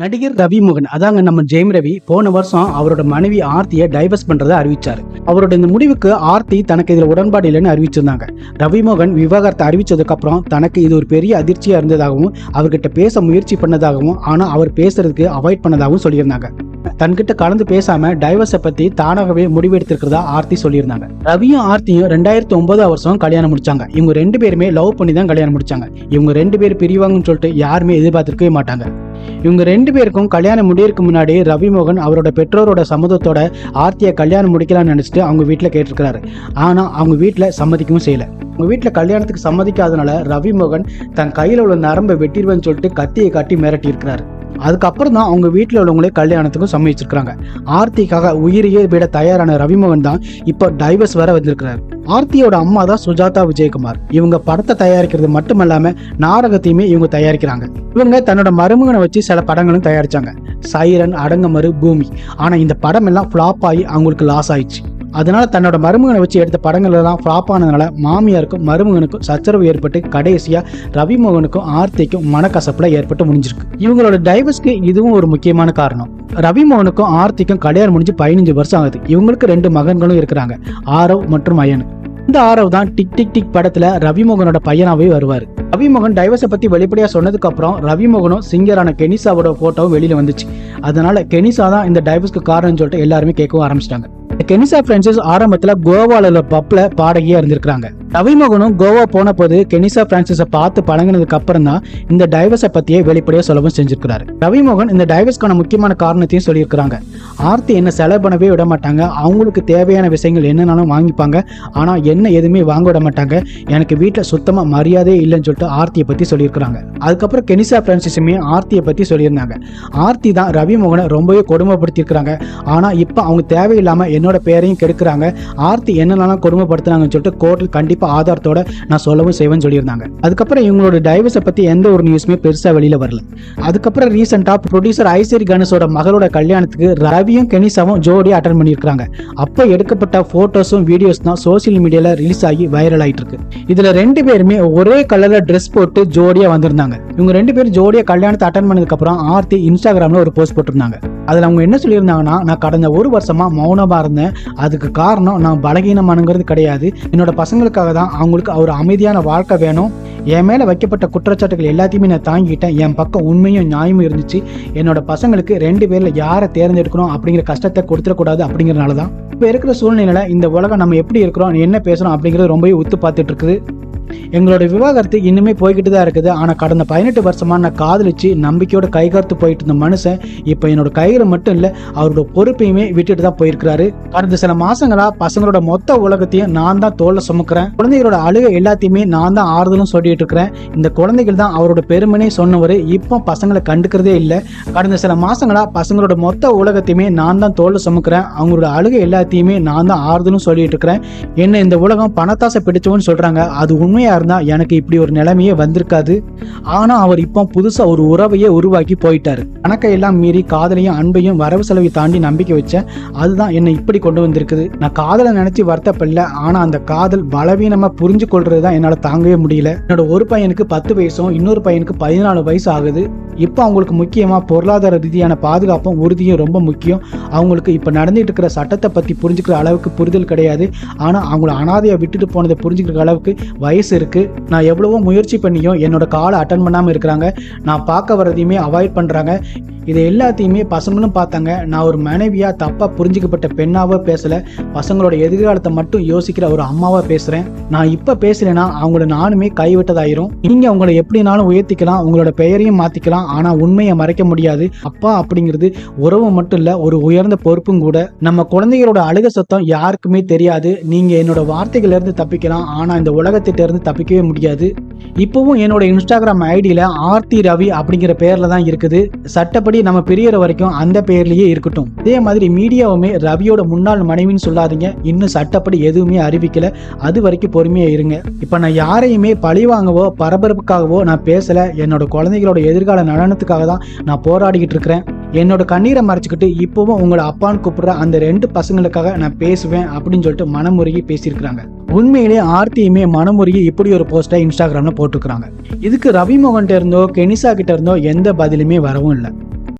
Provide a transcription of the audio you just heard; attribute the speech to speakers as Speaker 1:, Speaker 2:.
Speaker 1: நடிகர் ரவி முகன் அதாங்க நம்ம ஜெயம் ரவி போன வருஷம் அவரோட மனைவி ஆர்த்தியை டைவர்ஸ் பண்றதை அறிவிச்சாரு. அவரோட இந்த முடிவுக்கு ஆர்த்தி தனக்கு இதுல உடன்பாடு இல்லைன்னு அறிவிச்சிருந்தாங்க. ரவி மோகன் விவாகரத்தை அறிவிச்சதுக்கு அப்புறம் தனக்கு இது ஒரு பெரிய அதிர்ச்சியா இருந்ததாகவும் அவர்கிட்ட பேச முயற்சி பண்ணதாகவும் ஆனா அவர் பேசுறதுக்கு அவாய்ட் பண்ணதாகவும் சொல்லியிருந்தாங்க. தன்கிட்ட கலந்து பேசாம டைவர்ஸை பத்தி தானாகவே முடிவெடுத்திருக்கிறதா ஆர்த்தி சொல்லியிருந்தாங்க. ரவியும் ஆர்த்தியும் ரெண்டாயிரத்தி ஒன்பது வருஷம் கல்யாணம் முடிச்சாங்க. இவங்க ரெண்டு பேருமே லவ் பண்ணி தான் கல்யாணம் முடிச்சாங்க. இவங்க ரெண்டு பேர் பிரிவாங்கன்னு சொல்லிட்டு யாருமே எதிர்பார்த்திருக்கவே மாட்டாங்க. இவங்க ரெண்டு பேருக்கும் கல்யாணம் முடியறதுக்கு முன்னாடி ரவிமோகன் அவரோட பெற்றோரோட சம்மதத்தோட ஆர்த்தியை கல்யாணம் முடிக்கலாம்னு நினச்சிட்டு அவங்க வீட்டில் கேட்டிருக்கிறாரு. ஆனால் அவங்க வீட்டில் சம்மதிக்கவும் செய்யலை. அவங்க வீட்டில் கல்யாணத்துக்கு சம்மதிக்காதனால ரவிமோகன் தன் கையில் உள்ள நரம்பை வெட்டிடுவேன்னு சொல்லிட்டு கத்தியை காட்டி மிரட்டி இருக்கிறாரு அதுக்கப்புறம் தான் அவங்க வீட்டில் உள்ளவங்களே கல்யாணத்துக்கும் சம்மதிச்சிருக்காங்க ஆர்த்திக்காக உயிரையே விட தயாரான ரவிமோகன் தான் இப்போ டைவர்ஸ் வர வந்திருக்கிறார். ஆர்த்தியோட அம்மா தான் சுஜாதா விஜயகுமார். இவங்க படத்தை தயாரிக்கிறது மட்டுமல்லாம நாடகத்தையுமே இவங்க தயாரிக்கிறாங்க. இவங்க தன்னோட மருமகனை வச்சு சில படங்களும் தயாரிச்சாங்க. சைரன் அடங்கமறு பூமி. ஆனா இந்த படம் எல்லாம் ஃப்ளாப் ஆகி அவங்களுக்கு லாஸ் ஆயிடுச்சு. அதனால தன்னோட மருமகனை வச்சு எடுத்த படங்கள் எல்லாம் ஃப்ளாப் ஆனதுனால மாமியாருக்கும் மருமகனுக்கும் சச்சரவு ஏற்பட்டு கடைசியா ரவிமோகனுக்கும் ஆர்த்திக்கும் மனக்கசப்புல ஏற்பட்டு முடிஞ்சிருக்கு. இவங்களோட டைவர்ஸ்க்கு இதுவும் ஒரு முக்கியமான காரணம். ரவிமோகனுக்கும் ஆர்த்திக்கும் கல்யாணம் முடிஞ்சு பதினஞ்சு வருஷம் ஆகுது. இவங்களுக்கு ரெண்டு மகன்களும் இருக்கிறாங்க. ஆரவ் மற்றும் அயன். இந்த ஆரவ் தான் டிக் டிக் டிக் படத்துல ரவிமோகனோட பையனாவே வருவார். ரவிமோகன் டைவர்ஸை பத்தி வெளிப்படையா சொன்னதுக்கு அப்புறம் ரவிமோகனும் சிங்கரான கெனிசாவோட போட்டோவும் வெளியில வந்துச்சு. அதனால கெனிசா தான் இந்த டைவர்ஸ்க்கு காரணம்னு சொல்லிட்டு எல்லாருமே கேட்கவும் ஆரம்பிச்சிட்டாங்க. கெனிசா பிரான்சிஸ் ஆரம்பத்துல கோவால உள்ள பப்ல பாடகியா இருந்திருக்காங்க ரவிமோகனும் கோவா போன போது கெனிசா பிரான்சிஸை பார்த்து பழங்கினதுக்கு அப்புறம் தான் இந்த டைவர்ஸை பத்தியே வெளிப்படையா சொல்லவும் செஞ்சிருக்கிறாரு. ரவிமோகன் இந்த டைவர்ஸ்க்கான முக்கியமான காரணத்தையும் சொல்லியிருக்கிறாங்க. ஆர்த்தி என்ன செலவு பண்ணவே விட மாட்டாங்க. அவங்களுக்கு தேவையான விஷயங்கள் என்னன்னாலும் வாங்கிப்பாங்க. ஆனா என்ன எதுவுமே வாங்க விட மாட்டாங்க. எனக்கு வீட்டில் சுத்தமா மரியாதையே இல்லைன்னு சொல்லிட்டு ஆர்த்தியை பத்தி சொல்லியிருக்கிறாங்க. அதுக்கப்புறம் கெனிசா பிரான்சிஸுமே ஆர்த்தியை பத்தி சொல்லியிருந்தாங்க. ஆர்த்தி தான் ரவிமோகனை ரொம்பவே கொடுமைப்படுத்தியிருக்கிறாங்க. ஆனா இப்போ அவங்க தேவையில்லாம என்னோட பேரையும் கெடுக்கிறாங்க. ஆர்த்தி என்னென்னலாம் கொடுமைப்படுத்துனாங்கன்னு சொல்லிட்டு கோர்ட்டில் கண்டிப்பா ஆதாரத்தோட நான் சொல்லவும் செய்வேன்னு சொல்லியிருந்தாங்க. அதுக்கப்புறம் இவங்களோட டைவர்ஸை பத்தி எந்த ஒரு நியூஸுமே பெருசா வெளியில வரல. அதுக்கப்புறம் ரீசெண்டா ப்ரொடியூசர் ஐஸ்வரி கணேஷோட மகளோட கல்யாணத்துக்கு ரவியும் கெனிசாவும் ஜோடி அட்டன் பண்ணியிருக்காங்க அப்போ எடுக்கப்பட்ட போட்டோஸும் வீடியோஸ் தான் சோசியல் மீடியால ரிலீஸ் ஆகி வைரல் ஆயிட்டு இருக்கு. இதுல ரெண்டு பேருமே ஒரே கலர்ல ட்ரெஸ் போட்டு ஜோடியா வந்திருந்தாங்க. இவங்க ரெண்டு பேரும் ஜோடியா கல்யாணத்தை அட்டன் பண்ணதுக்கு அப்புறம் ஆர்த்தி இன்ஸ்டாகிராம்ல ஒரு போஸ்ட் போட்டிருந்தாங்க. அதுல அவங்க என்ன சொல்லியிருந்தாங்கன்னா நான் கடந்த ஒரு வருஷமா மௌனமா நடந்தேன் அதுக்கு காரணம் நான் பலகீனமானுங்கிறது கிடையாது. என்னோட பசங்களுக்காக தான் அவங்களுக்கு ஒரு அமைதியான வாழ்க்கை வேணும். என் மேலே வைக்கப்பட்ட குற்றச்சாட்டுகள் எல்லாத்தையுமே நான் தாங்கிட்டேன். என் பக்கம் உண்மையும் நியாயமும் இருந்துச்சு. என்னோட பசங்களுக்கு ரெண்டு பேரில் யாரை தேர்ந்தெடுக்கணும் அப்படிங்கிற கஷ்டத்தை கொடுத்துடக்கூடாது அப்படிங்கிறனால தான் இப்போ இருக்கிற சூழ்நிலையில் இந்த உலகம் நம்ம எப்படி இருக்கிறோம் என்ன பேசுகிறோம் அப்படிங்கிறது ரொம்பவே ஒத்து பார்த்துட்டு இருக்குது. எங்களோட விவாகரத்து இன்னுமே போய்கிட்டு தான் இருக்குது. ஆனால் கடந்த பதினெட்டு வருஷமாக நான் காதலிச்சு நம்பிக்கையோட கைகார்த்து போயிட்டு இருந்த மனுஷன் இப்போ என்னோட கையில் மட்டும் இல்லை அவரோட பொறுப்பையுமே விட்டுட்டு தான் போயிருக்கிறாரு. கடந்த சில மாசங்களா பசங்களோட மொத்த உலகத்தையும் நான் தான் தோல்ல சுமக்கிறேன். குழந்தைகளோட அழுகை எல்லாத்தையுமே நான் தான் ஆறுதலும் சொல்லிட்டு இருக்கிறேன். இந்த குழந்தைகள் தான் அவரோட பெருமனே சொன்னவர். இப்போ பசங்களை கண்டுக்கிறதே இல்லை. கடந்த சில மாசங்களா பசங்களோட மொத்த உலகத்தையுமே நான் தான் தோல்ல சுமக்கிறேன். அவங்களோட அழுகை எல்லாத்தையுமே நான் தான் ஆறுதலும் சொல்லிட்டு இருக்கிறேன். என்ன இந்த உலகம் பணத்தாசை பிடிச்சவன்னு சொல்றாங்க. அது உண்மையா இருந்தா எனக்கு இப்படி ஒரு நிலைமையே வந்திருக்காது. ஆனால் அவர் இப்போ புதுசா ஒரு உறவையே உருவாக்கி போயிட்டாரு. கணக்கை எல்லாம் மீறி காதலையும் அன்பையும் வரவு செலவை தாண்டி நம்பிக்கை வச்சேன் அதுதான் என்னை இப்படி கொண்டு வந்திருக்குது. நான் காதலை நினச்சி வருத்தப்படல ஆனால் அந்த காதல் பலவீனமா புரிஞ்சு கொள்றது தான் என்னால் தாங்கவே முடியல. என்னோட ஒரு பையனுக்கு பத்து வயசும் இன்னொரு பையனுக்கு பதினாலு வயசு ஆகுது. இப்போ அவங்களுக்கு முக்கியமா பொருளாதார ரீதியான பாதுகாப்பும் உறுதியும் ரொம்ப முக்கியம். அவங்களுக்கு இப்போ நடந்துட்டு இருக்கிற சட்டத்தை பற்றி புரிஞ்சுக்கிற அளவுக்கு புரிதல் கிடையாது. ஆனால் அவங்கள அனாதையை விட்டுட்டு போனதை புரிஞ்சுக்கிற அளவுக்கு வயசு இருக்கு. நான் எவ்வளவோ முயற்சி பண்ணியும் என்னோட காலை அட்டன் பண்ணாமல் இருக்கிறாங்க. நான் பார்க்க வர்றதையுமே அவாய்ட் பண்றாங்க. இதை எல்லாத்தையுமே பசங்களும் பார்த்தாங்க. நான் ஒரு மனைவியாக தப்பாக புரிஞ்சுக்கப்பட்ட பெண்ணாவோ பேசலை. பசங்களோட எதிர்காலத்தை மட்டும் யோசிக்கிற ஒரு அம்மாவாக பேசுகிறேன் நான் இப்போ பேசலைன்னா அவங்கள நானுமே கைவிட்டதாயிரும். நீங்கள் அவங்கள எப்படினாலும் உயர்த்திக்கலாம் உங்களோட பெயரையும் மாற்றிக்கலாம் ஆனால் உண்மையை மறைக்க முடியாது. அப்பா அப்படிங்கிறது உறவு மட்டும் இல்லை ஒரு உயர்ந்த பொறுப்பும் கூட. நம்ம குழந்தைகளோட அழுக சத்தம் யாருக்குமே தெரியாது. நீங்கள் என்னோட வார்த்தைகளிலிருந்து தப்பிக்கலாம் ஆனால் இந்த உலகத்திட்டேருந்து தப்பிக்கவே முடியாது. இப்போவும் என்னோட இன்ஸ்டாகிராம் ஐடியில் ஆர்த்தி ரவி அப்படிங்கிற பேரில் தான் இருக்குது. சட்டப்படி நம்ம பிரியற வரைக்கும் அந்த பேர்லயே இருக்கட்டும். இதே மாதிரி மீடியாவுமே ரவியோட முன்னாள் மனைவின்னு சொல்லாதீங்க. இன்னும் சட்டப்படி எதுவுமே அறிவிக்கல. அது வரைக்கும் பொறுமையா இருங்க. இப்ப நான் யாரையுமே பழி வாங்கவோ பரபரப்புக்காகவோ நான் பேசல. என்னோட குழந்தைகளோட எதிர்கால நலனத்துக்காக தான் நான் போராடிக்கிட்டு இருக்கிறேன். என்னோட கண்ணீரை மறைச்சிக்கிட்டு இப்பவும் உங்களை அப்பான்னு கூப்பிடுற அந்த ரெண்டு பசங்களுக்காக நான் பேசுவேன் அப்படின்னு சொல்லிட்டு மனமுருகி பேசியிருக்கிறாங்க. உண்மையிலேயே ஆர்த்தியுமே மனமுருகி இப்படி ஒரு போஸ்ட்டை இன்ஸ்டாகிராம்ல போட்டிருக்கிறாங்க. இதுக்கு ரவி மோகன்கிட்ட இருந்தோ கெனிசா கிட்ட இருந்தோ எந்த பதிலுமே வரவும் இல்லை.